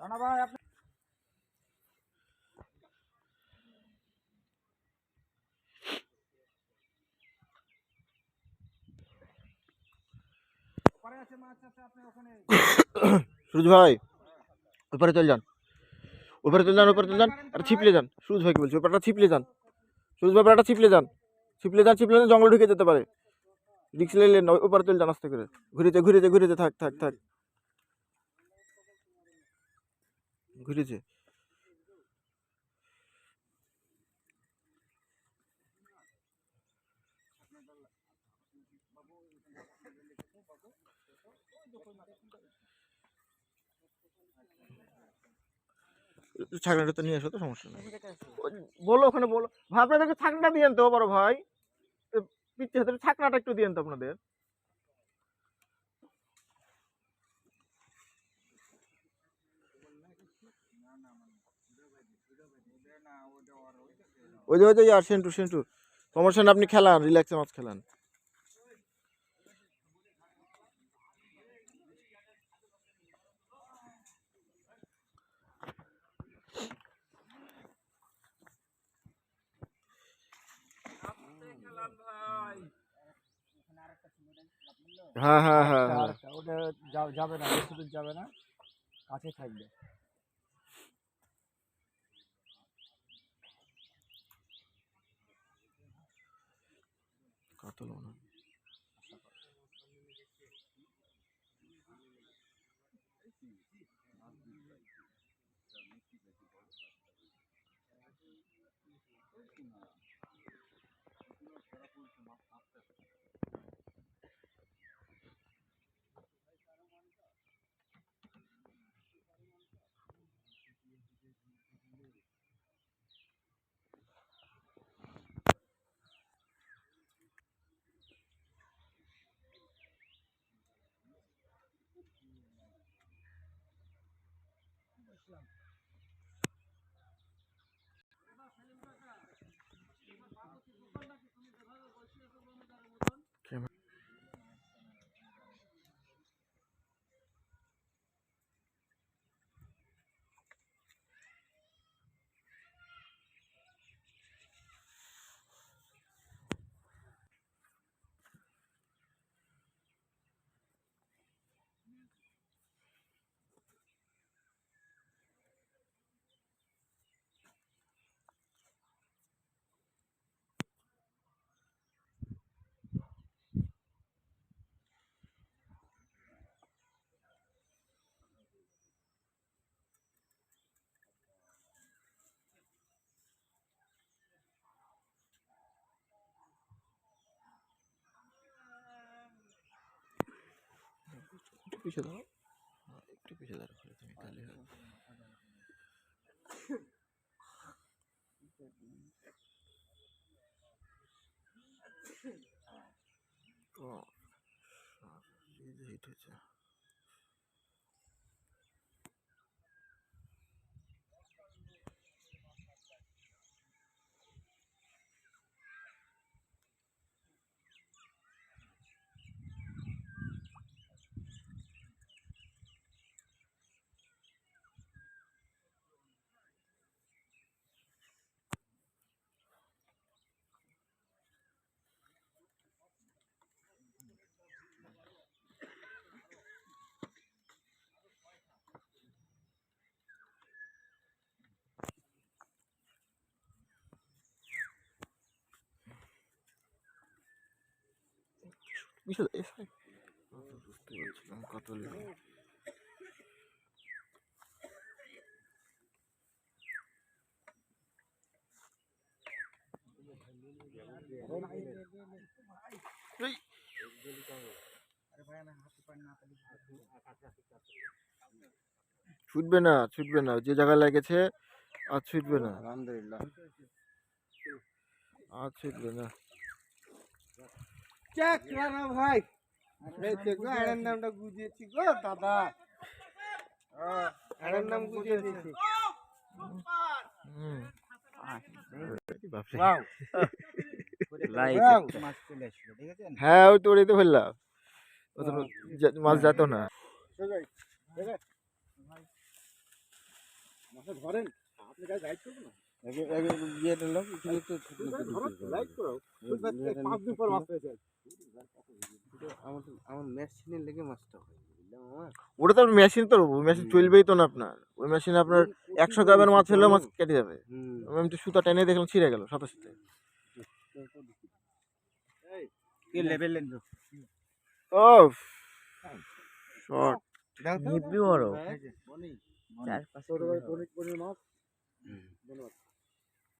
রানা ভাই আপনি সুরজ ভাই ওপারে চল যান। ওপারে চল যান ওপারে চল যান আর ছিপলে যান। সুরজ ভাইকে বলছি ওপারটা ছিপলে যান। সুরজ ভাই ওপারটা ছিপলে যান। ছিপলে যান ছিপলে যান জঙ্গল ঢুকে যেতে পারে। রিক্স নিলেন না ওপারে চল যান আস্তে করে। ঘুরেতে ঘুরেতে ঘুরেতে থাক থাক থাক। ঘুরেছে। ছাগলটা তো নিয়ে আসো তো, সমস্যা নেই। বলো ওখানে বলো। ভাই আপনাদেরকে ছাকনাটা দিয়েন তো বড় ভাই। পিচ্ছে হাতে ছাকনাটা একটু দিয়েন তো আপনাদের। ওই যে ওই যে আর সেন্টু সেন্টু। সমস্যা নেই আপনি খেলান রিল্যাক্সে মাছ খেলান। হ্যাঁ হ্যাঁ হ্যাঁ হ্যাঁ। ওটা যাবে না, বেশি যাবে না। কাছে থাকবে। சொல்லுவோம் நான் Thank. একটু পিছিয়ে দাও। একটু পিছিয়ে দাঁড়া করে তুমি তাহলে হবে। ও, এই যে হিট হয়েছে পিছিয়ে দাও, এ ভাই। আমি তো বুঝতে পারছিলাম কাতল ছুটবে না ছুটবে না। যে জায়গায় লেগেছে আর ছুটবে না। আলহামদুলিল্লাহ। আর ছুটবে না। চেক রানা ভাই দেখো নামটা গুজিয়েছি গো দাদা এর নাম গুজিয়ে দিয়েছি হ্যাঁ ওই তো ওটাই তো ফেললাম। ও তো মাছ যেত না। ধরেন আপনি গায়ে গাইড করবেন। না হয় ওটা তো মেশিন তো ওই মেশিন চলবেই তো না আপনার। ওই মেশিনে আপনার একশো গ্রামের মাছ হলেও মাছ কেটে যাবে। আমি তো সুতা টেনে দেখলাম ছিঁড়ে গেল সাথে সাথে। লেন ও শর্ট হেভি বড়। চার পাঁচ মাছ।